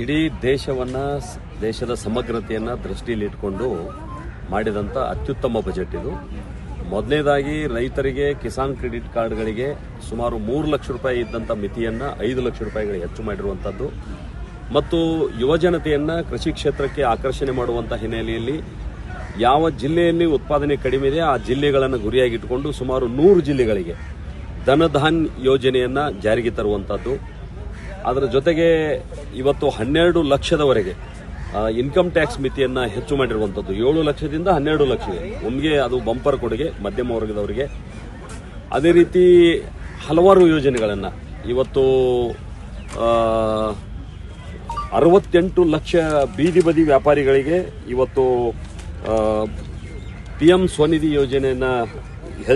ಇಡೀ ದೇಶವನ್ನ ದೇಶದ ಸಮಗ್ರತೆಯನ್ನ ದೃಷ್ಟಿಯಲ್ಲಿ ಇಟ್ಕೊಂಡು ಮಾಡಿದಂಥ ಅತ್ಯುತ್ತಮ ಬಜೆಟ್ ಇದು. ಮೊದಲನೇದಾಗಿ ರೈತರಿಗೆ ಕಿಸಾನ್ ಕ್ರೆಡಿಟ್ ಕಾರ್ಡ್ಗಳಿಗೆ ಸುಮಾರು ಮೂರು ಲಕ್ಷ ರೂಪಾಯಿ ಇದ್ದಂಥ ಮಿತಿಯನ್ನು ಐದು ಲಕ್ಷ ರೂಪಾಯಿಗಳಿಗೆ ಹೆಚ್ಚು ಮಾಡಿರುವಂಥದ್ದು ಮತ್ತು ಯುವಜನತೆಯನ್ನು ಕೃಷಿ ಕ್ಷೇತ್ರಕ್ಕೆ ಆಕರ್ಷಣೆ ಮಾಡುವಂಥ ಹಿನ್ನೆಲೆಯಲ್ಲಿ ಯಾವ ಜಿಲ್ಲೆಯಲ್ಲಿ ಉತ್ಪಾದನೆ ಕಡಿಮೆ ಇದೆ, ಆ ಜಿಲ್ಲೆಗಳನ್ನು ಗುರಿಯಾಗಿಟ್ಟುಕೊಂಡು ಸುಮಾರು ನೂರು ಜಿಲ್ಲೆಗಳಿಗೆ ಧನಧಾನ್ ಯೋಜನೆಯನ್ನು ಜಾರಿಗೆ ತರುವಂಥದ್ದು ಅದರ ಜೊತೆಗೆ ಇವತ್ತು ಹನ್ನೆರಡು ಲಕ್ಷದವರೆಗೆ ಇನ್ಕಮ್ ಟ್ಯಾಕ್ಸ್ ಮಿತಿಯನ್ನು ಹೆಚ್ಚು ಮಾಡಿರುವಂಥದ್ದು ಏಳು ಲಕ್ಷದಿಂದ ಹನ್ನೆರಡು ಲಕ್ಷ ಒಮ್ಗೆ ಅದು ಬಂಪರ್ ಕೊಡುಗೆ, ಮಧ್ಯಮ ವರ್ಗದವರಿಗೆ. ಅದೇ ರೀತಿ ಹಲವಾರು ಯೋಜನೆಗಳನ್ನು ಇವತ್ತು ಅರವತ್ತೆಂಟು ಲಕ್ಷ ಬೀದಿ ಬದಿ ವ್ಯಾಪಾರಿಗಳಿಗೆ ಇವತ್ತು ಪಿ ಎಂ ಸ್ವನಿಧಿ ಯೋಜನೆಯನ್ನು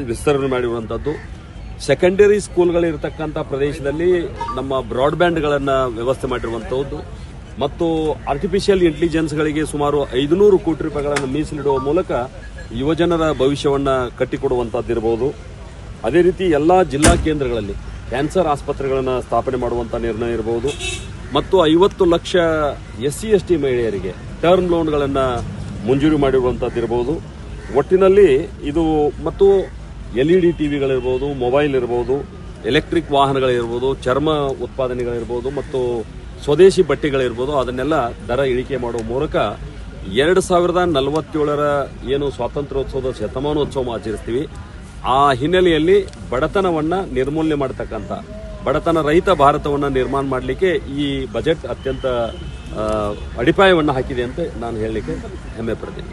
ವಿಸ್ತರಣೆ ಮಾಡಿರುವಂಥದ್ದು ಸೆಕೆಂಡರಿ ಸ್ಕೂಲ್ಗಳಿರ್ತಕ್ಕಂಥ ಪ್ರದೇಶದಲ್ಲಿ ನಮ್ಮ ಬ್ರಾಡ್ಬ್ಯಾಂಡ್ಗಳನ್ನು ವ್ಯವಸ್ಥೆ ಮಾಡಿರುವಂಥದ್ದು ಮತ್ತು ಆರ್ಟಿಫಿಷಿಯಲ್ ಇಂಟೆಲಿಜೆನ್ಸ್ಗಳಿಗೆ ಸುಮಾರು ಐದುನೂರು ಕೋಟಿ ರೂಪಾಯಿಗಳನ್ನು ಮೀಸಲಿಡುವ ಮೂಲಕ ಯುವಜನರ ಭವಿಷ್ಯವನ್ನು ಕಟ್ಟಿಕೊಡುವಂಥದ್ದಿರಬಹುದು ಅದೇ ರೀತಿ ಎಲ್ಲ ಜಿಲ್ಲಾ ಕೇಂದ್ರಗಳಲ್ಲಿ ಕ್ಯಾನ್ಸರ್ ಆಸ್ಪತ್ರೆಗಳನ್ನು ಸ್ಥಾಪನೆ ಮಾಡುವಂಥ ನಿರ್ಣಯ ಇರಬಹುದು ಮತ್ತು ಐವತ್ತು lakh S C S T ಮಹಿಳೆಯರಿಗೆ ಟರ್ಮ್ ಲೋನ್ಗಳನ್ನು ಮಂಜೂರು ಮಾಡಿರುವಂಥದ್ದಿರಬಹುದು ಒಟ್ಟಿನಲ್ಲಿ ಇದು ಮತ್ತು ಎಲ್ ಇ ಡಿ ಟಿವಿಗಳಿರ್ಬೋದು ಮೊಬೈಲ್ ಇರ್ಬೋದು, ಎಲೆಕ್ಟ್ರಿಕ್ ವಾಹನಗಳಿರ್ಬೋದು ಚರ್ಮ ಉತ್ಪಾದನೆಗಳಿರ್ಬೋದು ಮತ್ತು ಸ್ವದೇಶಿ ಬಟ್ಟೆಗಳಿರ್ಬೋದು ಅದನ್ನೆಲ್ಲ ದರ ಇಳಿಕೆ ಮಾಡುವ ಮೂಲಕ ಎರಡು ಸಾವಿರದ ನಲವತ್ತೇಳರ ಏನು ಸ್ವಾತಂತ್ರ್ಯೋತ್ಸವದ ಶತಮಾನೋತ್ಸವ ಆಚರಿಸ್ತೀವಿ. ಆ ಹಿನ್ನೆಲೆಯಲ್ಲಿ ಬಡತನವನ್ನು ನಿರ್ಮೂಲನೆ ಮಾಡತಕ್ಕಂಥ, ಬಡತನ ರಹಿತ ಭಾರತವನ್ನು ನಿರ್ಮಾಣ ಮಾಡಲಿಕ್ಕೆ ಈ ಬಜೆಟ್ ಅತ್ಯಂತ ಅಡಿಪಾಯವನ್ನು ಹಾಕಿದೆ ಅಂತ ನಾನು ಹೇಳಲಿಕ್ಕೆ ಹೆಮ್ಮೆ ಪಡ್ತೀನಿ.